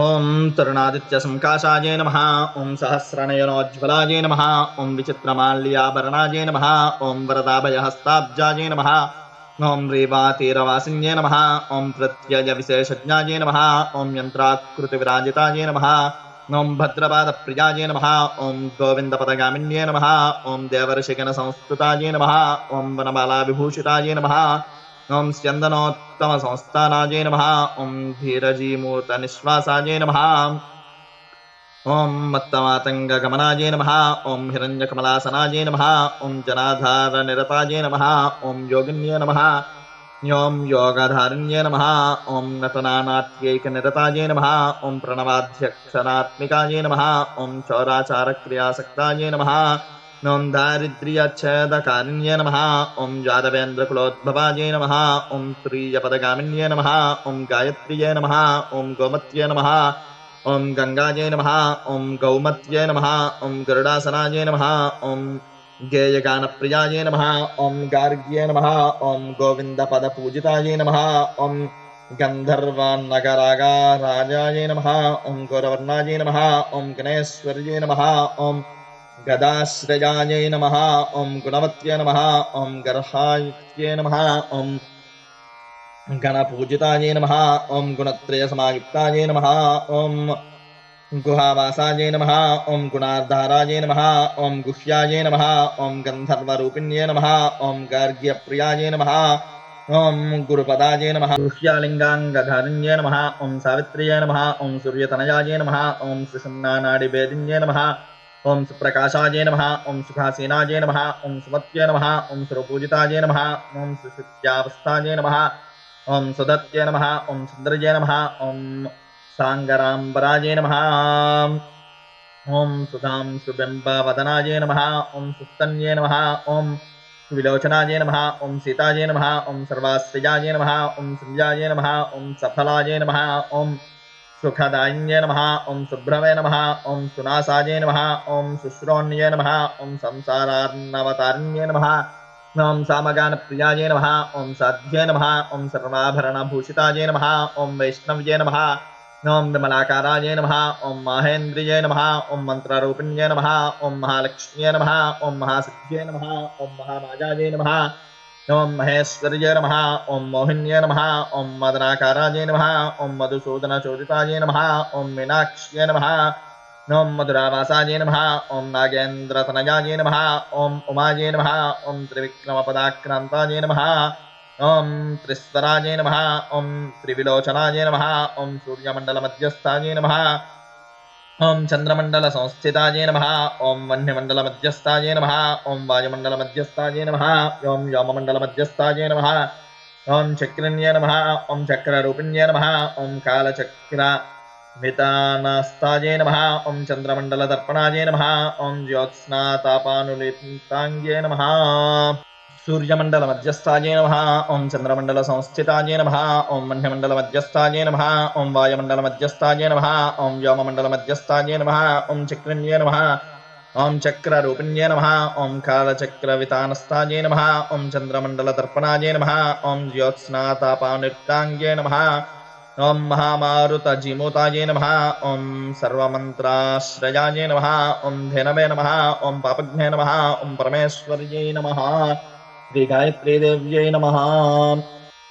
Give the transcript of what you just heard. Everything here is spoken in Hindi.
ॐ तरुणादित्यसङ्काशाय नमः ॐ सहस्रनयनोज्ज्वलाय नमः ॐ विचित्रमाल्याभरणाय नमः ॐ वरदाभयहस्ताब्जाय नमः ॐ रेवातीरवासिन्ये नमः ॐ प्रत्ययविशेषज्ञाय नमः ॐ यन्त्राकृतिविराजिताय नमः ॐ भद्रपादप्रियाय नमः ॐ गोविन्दपदगामिन्ये नमः ॐ देवर्षिगणसंस्तुताय नमः ॐ वनमालाविभूषिताय नमः ॐ स्यन्दनोत्तमसंस्थानाय नमः ॐ धीरजीमूर्तनिःश्वासाय नमः ॐ जनाधारनिरताय नमः ॐ योगिन्ये नमः ॐ योगधारिण्ये नमः ॐ नटनानाट्यैकनिरताय नमः ॐ ॐ चौराचारक्रियासक्ताय नमः ॐ दारिद्र्यच्छेदकारिण्ये नमः ॐ यादवेन्द्रकुलोद्भवाय नमः ॐ प्रियपदगामिन्ये नमः ॐ गायत्र्ये नमः ॐ गोमत्ये नमः ॐ नमः ॐ गौमत्ये नमः ॐ गरुडासनाय नमः ॐ गेयगानप्रियाय नमः ॐ गार्ग्ये नमः ॐ गोविन्दपदपूजिताय नमः ॐ गन्धर्वान्नगरागाराजाय नमः ॐ गौरवर्णाय नमः ॐ गणेश्वर्ये नमः ॐ गदाश्रयायै नमः ॐ गुणवत्ये नमः ॐ गर्हायत्ये नमः ॐ गणपूजिताय नमः ॐ गुणत्रयसमायुक्ताय नमः ॐ गुहावासाय नमः ॐ गुणार्धाराय नमः ॐ गुह्याय नमः ॐ गन्धर्वरूपिण्ये नमः ॐ गार्ग्यप्रियाय नमः ॐ गुरुपदाय नमः गुह्यालिङ्गाङ्गधारिण्ये नमः ॐ सावित्र्ये नमः ॐ सूर्यतनयाय नमः ॐ सुषुम्नानाडिभेदिन्ये नमः ॐ सुप्रकाशाय नमः ॐ सुखासीनाय नमः ओं सुमत्ये नम ओं सुरपूजिताय नमः ओं सुशुच्यावस्थाय नमः ॐ सुदत्ये नमः ॐ सुन्दर्ये नमः ॐ साङ्गराम्बराय नम ओं सुधां सुबिम्बवदनाय नमः ॐ सुस्तन्ये नमः ॐ सुविलोचनाय नमः ॐ सीताय नमः ॐ सर्वाश्रयाय नमः ॐ संज्ञाय नमः ॐ सफलाय नम ॐ सुखदायिन्ये नमः ॐ सुभ्रवे नमः ॐ सुनासाय नमः ॐ शुश्रोण्ये नमः ॐ संसारार्णवतारिण्ये नमः ॐ सामगानप्रियाय नमः ॐ साध्ये नमः ॐ सर्वाभरणभूषिताय नमः ॐ वैष्णव्ये नमः ॐ विमलाकाराय नमः ॐ माहेन्द्रिये नमः ॐ मन्त्ररूपिण्ये नमः ॐ महालक्ष्म्ये नमः ॐ महासिद्ध्ये नमः ॐ महामाजाय नमः ॐ महेश्वर्ये नमः ॐ मोहिन्ये नमः ॐ मदनाकाराय नमः ॐ मधुसूदनचोदिताय नमः ॐ मीनाक्ष्ये नमः ॐ मधुरावासाय नमः ॐ नागेन्द्रतनयाय नमः ॐ उमाय नमः ॐ त्रिविक्रमपदाक्रान्ताय नमः ॐ त्रिस्वराय नमः ॐ त्रिविलोचनाय नमः ॐ सूर्यमण्डलमध्यस्थाय नमः ॐ चन्द्रमण्डलसंस्थिताय नमः। ॐ वह्निमण्डलमध्यस्थाय नमः। ॐ वायुमण्डलमध्यस्थाय नमः। ॐ व्योममण्डलमध्यस्थाय नमः। ॐ चक्रिण्ये नमः। ॐ चक्ररूपिण्ये नमः। ॐ कालचक्रमितानस्ताय नमः। ॐ चन्द्रमण्डलदर्पणाय नमः। ॐ ज्योत्स्नातापानुलिताङ्ग्ये नमः। सूर्यमण्डलमध्यस्थाय नमः ॐ चन्द्रमण्डलसंस्थिताय नमः ॐ मह्यमण्डलमध्यस्थाय नमः ॐ वायुमण्डलमध्यस्थाय नमः ॐ व्योममण्डलमध्यस्थाय नमः ॐ चक्रिण्ये नमः ॐ चक्ररूपिण्ये नमः ॐ कालचक्रवितानस्ताय नमः ॐ चन्द्रमण्डलदर्पणाय नमः ॐ ज्योत्स्नातापानिर्ताङ्ग्ये नमः ॐ महामारुतजिमूताय नमः ॐ सर्वमन्त्राश्रयाय नमः ॐ धेनवे नमः ॐ पापघ्ने नमः ॐ परमेश्वर्यै नमः श्रीगायत्रीदेव्यै नमः